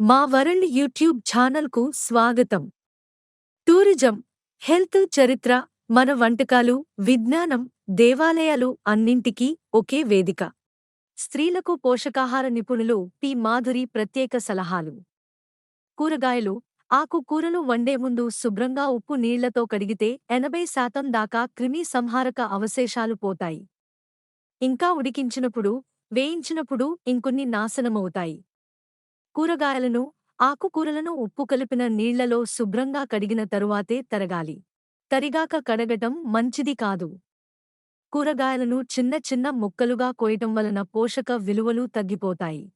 మా world YouTube ఛానల్కు స్వాగతం. టూరిజం హెల్త్ చరిత్ర మన వంటకాలు విజ్ఞానం దేవాలయాలు అన్నింటికీ ఒకే వేదిక. స్త్రీలకు పోషకాహార నిపుణులు పి. మాధురి ప్రత్యేక సలహాలు. కూరగాయలు ఆకుకూరలు వండే ముందు శుభ్రంగా ఉప్పు నీళ్ళతో కడిగితే ఎనభై శాతం దాకా క్రిమి సంహారక అవశేషాలు పోతాయి. ఇంకా ఉడికించినప్పుడు వేయించినప్పుడు ఇంకొన్ని నాశనమవుతాయి. కూరగాయలను ఆకుకూరలను ఉప్పు కలిపిన నీళ్ళలో శుభ్రంగా కడిగిన తరువాతే తరగాలి. తరిగాక కడగటం మంచిది కాదు. కూరగాయలను చిన్న చిన్న ముక్కలుగా కోయటం వలన పోషక విలువలు తగ్గిపోతాయి.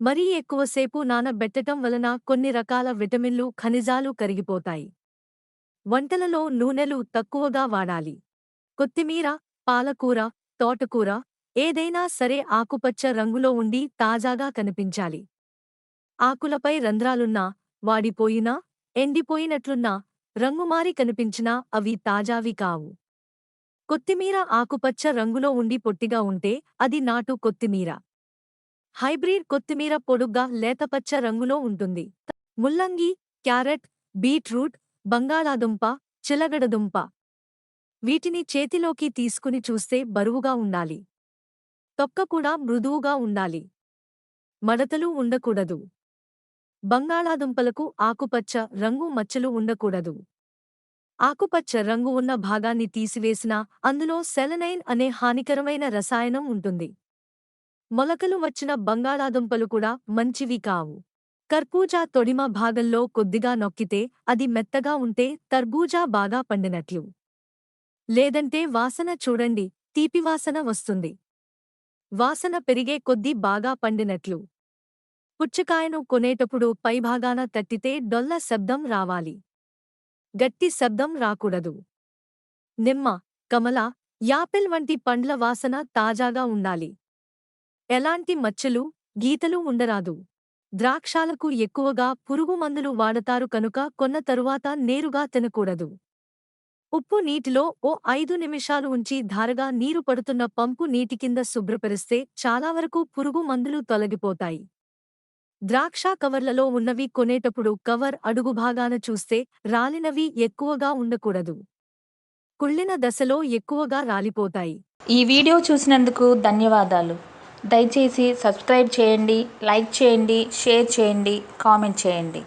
మరీ ఎక్కువసేపు నానబెట్టటం వలన కొన్ని రకాల విటమిన్లు ఖనిజాలు కరిగిపోతాయి. వంటలలో నూనెలు తక్కువగా వాడాలి. కొత్తిమీర పాలకూర తోటకూర ఏదైనా సరే ఆకుపచ్చ రంగులో ఉండి తాజాగా కనిపించాలి. ఆకులపై రంధ్రాలున్నా వాడిపోయినా ఎండిపోయినట్లున్నా రంగుమారి కనిపించినా అవి తాజావి కావు. కొత్తిమీర ఆకుపచ్చ రంగులో ఉండి పొట్టిగా ఉంటే అది నాటు కొత్తిమీర. హైబ్రిడ్ కొత్తిమీర పొడుగ్గా లేతపచ్చ రంగులో ఉంటుంది. ముల్లంగి క్యారెట్ బీట్రూట్ బంగాళాదుంప చిలగడదుంప. వీటిని చేతిలోకి తీసుకుని చూస్తే బరువుగా ఉండాలి. తొక్క కూడా మృదువుగా ఉండాలి. మడతలు ఉండకూడదు. బంగాళాదుంపలకు ఆకుపచ్చ రంగు మచ్చలు ఉండకూడదు. ఆకుపచ్చ రంగు ఉన్న భాగాన్ని తీసివేసినా అందులో సెలనైన్ అనే హానికరమైన రసాయనం ఉంటుంది. మొలకలు వచ్చిన బంగాళాదుంపలు కూడా మంచివి కావు. కర్బూజా తొడిమ భాగంలో కొద్దిగా నొక్కితే అది మెత్తగా ఉంటే తర్బూజా బాగా పండినట్లు. లేదంటే వాసన చూడండి తీపివాసన వస్తుంది. వాసన పెరిగే కొద్దీ బాగా పండినట్లు. పుచ్చకాయను కొనేటప్పుడు పైభాగాన తట్టితే డొల్ల శబ్దం రావాలి. గట్టి శబ్దం రాకూడదు. నిమ్మ కమల యాపిల్ వంటి పండ్ల వాసన తాజాగా ఉండాలి. ఎలాంటి మచ్చలు గీతలు ఉండరాదు. ద్రాక్షాలకు ఎక్కువగా పురుగు మందులు వాడతారు కనుక కొన్న తరువాత నేరుగా తినకూడదు. ఉప్పు నీటిలో ఓ ఐదు నిమిషాలు ఉంచి ధారగా నీరు పడుతున్న పంపు నీటి కింద శుభ్రపరిస్తే చాలా వరకు పురుగు మందులు తొలగిపోతాయి. ద్రాక్ష కవర్లలో ఉన్నవి కొనేటప్పుడు కవర్ అడుగు భాగాన చూస్తే రాలినవి ఎక్కువగా ఉండకూడదు. కుళ్ళిన దశలో ఎక్కువగా రాలిపోతాయి. ఈ వీడియో చూసినందుకు ధన్యవాదాలు. దయచేసి సబ్స్క్రైబ్ చేయండి లైక్ చేయండి షేర్ చేయండి కామెంట్ చేయండి.